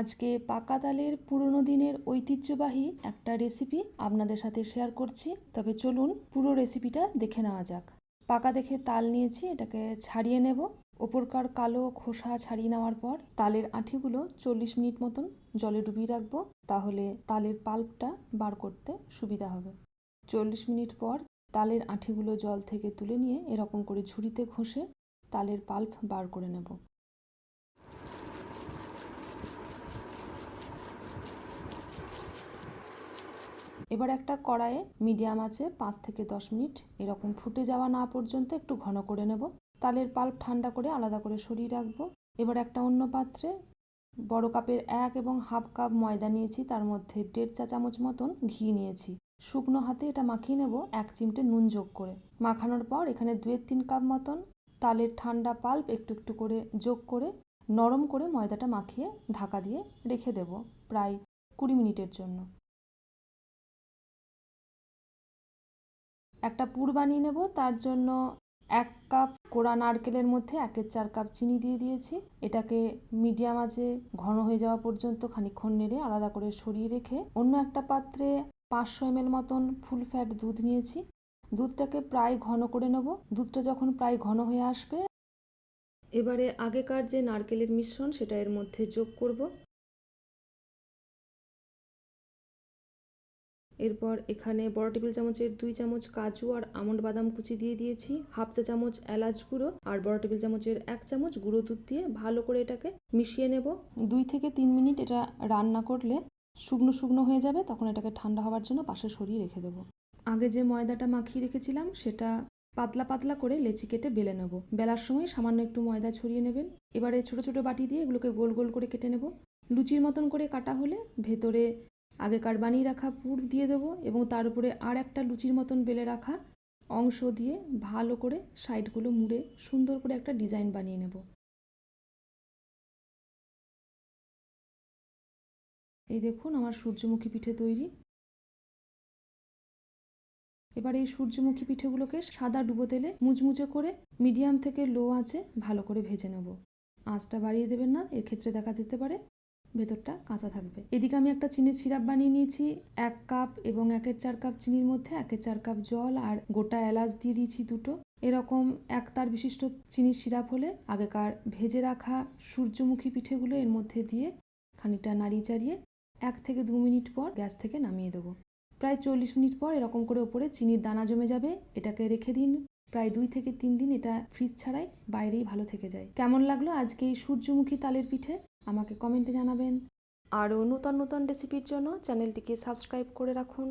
আজকে পাকা তালের পুরনো দিনের ঐতিহ্যবাহী একটা রেসিপি আপনাদের সাথে শেয়ার করছি। তবে চলুন পুরো রেসিপিটা দেখে নেওয়া যাক। পাকা দেখে তাল নিয়েছি, এটাকে ছাড়িয়ে নেব। ওপরকার কালো খোসা ছাড়িয়ে নেওয়ার পর তালের আঁঠিগুলো চল্লিশ মিনিট মতন জলে ডুবিয়ে রাখব। তাহলে তালের পাল্পটা বার করতে সুবিধা হবে। চল্লিশ মিনিট পর তালের আঁঠিগুলো জল থেকে তুলে নিয়ে এরকম করে ঝুড়িতে ঘষে তালের পাল্প বার করে নেব। এবার একটা কড়াইয়ে মিডিয়াম আছে পাঁচ থেকে দশ মিনিট। এরকম ফুটে যাওয়া না পর্যন্ত একটু ঘন করে নেব। তালের পাল্প ঠান্ডা করে আলাদা করে সরিয়ে রাখব। এবার একটা অন্য পাত্রে বড় কাপের এক এবং হাফ কাপ ময়দা নিয়েছি। তার মধ্যে দেড় চা চামচ মতন ঘি নিয়েছি। শুকনো হাতে এটা মাখিয়ে নেব এক চিমটে নুন যোগ করে। মাখানোর পর এখানে দুয়ের তিন কাপ মতন তালের ঠান্ডা পাল্প একটু একটু করে যোগ করে নরম করে ময়দাটা মাখিয়ে ঢাকা দিয়ে রেখে দেব প্রায় কুড়ি মিনিটের জন্য। একটা পুর বানিয়ে নেব। তার জন্য এক কাপ কোড়া নারকেলের মধ্যে একের চার কাপ চিনি দিয়ে দিয়েছি। এটাকে মিডিয়াম আঁচে ঘন হয়ে যাওয়া পর্যন্ত খানিক্ষণ নেড়ে আলাদা করে সরিয়ে রেখে অন্য একটা পাত্রে পাঁচশো এমএল মতন ফুল ফ্যাট দুধ নিয়েছি। দুধটাকে প্রায় ঘন করে নেব। দুধটা যখন প্রায় ঘন হয়ে আসবে, এবারে আগেকার যে নারকেলের মিশ্রণ, সেটা এর মধ্যে যোগ করব। এরপর এখানে বড় টেবিল চামচের দুই চামচ কাজু আর আমন্ড বাদাম কুচি দিয়ে দিয়েছি, হাফ চা চামচ এলাচ গুঁড়ো আর বড় টেবিল চামচের এক চামচ গুঁড়ো দুধ দিয়ে ভালো করে এটাকে মিশিয়ে নেব। দুই থেকে তিন মিনিট এটা রান্না করলে শুকনো শুকনো হয়ে যাবে, তখন এটাকে ঠান্ডা হওয়ার জন্য পাশে সরিয়ে রেখে দেবো। আগে যে ময়দাটা মাখিয়ে রেখেছিলাম, সেটা পাতলা পাতলা করে লেচি কেটে বেলে নেব। বেলার সময় সামান্য একটু ময়দা ছড়িয়ে নেবেন। এবারে ছোট ছোট বাটি দিয়ে এগুলোকে গোল গোল করে কেটে নেব। লুচির মতন করে কাটা হলে ভেতরে আগেকার বানিয়ে রাখা পুর দিয়ে দেবো এবং তার উপরে আর একটা লুচির মতন বেলে রাখা অংশ দিয়ে ভালো করে সাইডগুলো মুড়ে সুন্দর করে একটা ডিজাইন বানিয়ে নেব। এই দেখুন আমার সূর্যমুখী পিঠে তৈরি। এবার এই সূর্যমুখী পিঠেগুলোকে সাদা ডুবো তেলে মুচমুচে করে মিডিয়াম থেকে লো আঁচে ভালো করে ভেজে নেব। আঁচটা বাড়িয়ে দেবেন না এক্ষেত্রে দেখা যেতে পারে ভেতরটা কাঁচা থাকবে। এদিকে আমি একটা চিনির সিরাপ বানিয়ে নিয়েছি, এক কাপ এবং একের চার কাপ চিনির মধ্যে, একের চার কাপ জল আর গোটা এলাচ দিয়ে দিয়েছি দুটো। এরকম এক তার বিশিষ্ট চিনির সিরাপ হলে আগেকার ভেজে রাখা সূর্যমুখী পিঠেগুলো এর মধ্যে দিয়ে খানিকটা নাড়িয়ে চাড়িয়ে এক থেকে দু মিনিট পর গ্যাস থেকে নামিয়ে দেবো। প্রায় চল্লিশ মিনিট পর এরকম করে ওপরে চিনির দানা জমে যাবে, এটাকে রেখে দিন। প্রায় দুই থেকে তিন দিন এটা ফ্রিজ ছাড়াই বাইরেই ভালো থেকে যায়। কেমন লাগল আজকে এই সূর্যমুখী তালের পিঠে? আমাকে কমেন্টে জানাবেন। আরও নূতন নতুন রেসিপির জন্য চ্যানেলটিকে সাবস্ক্রাইব করে রাখুন।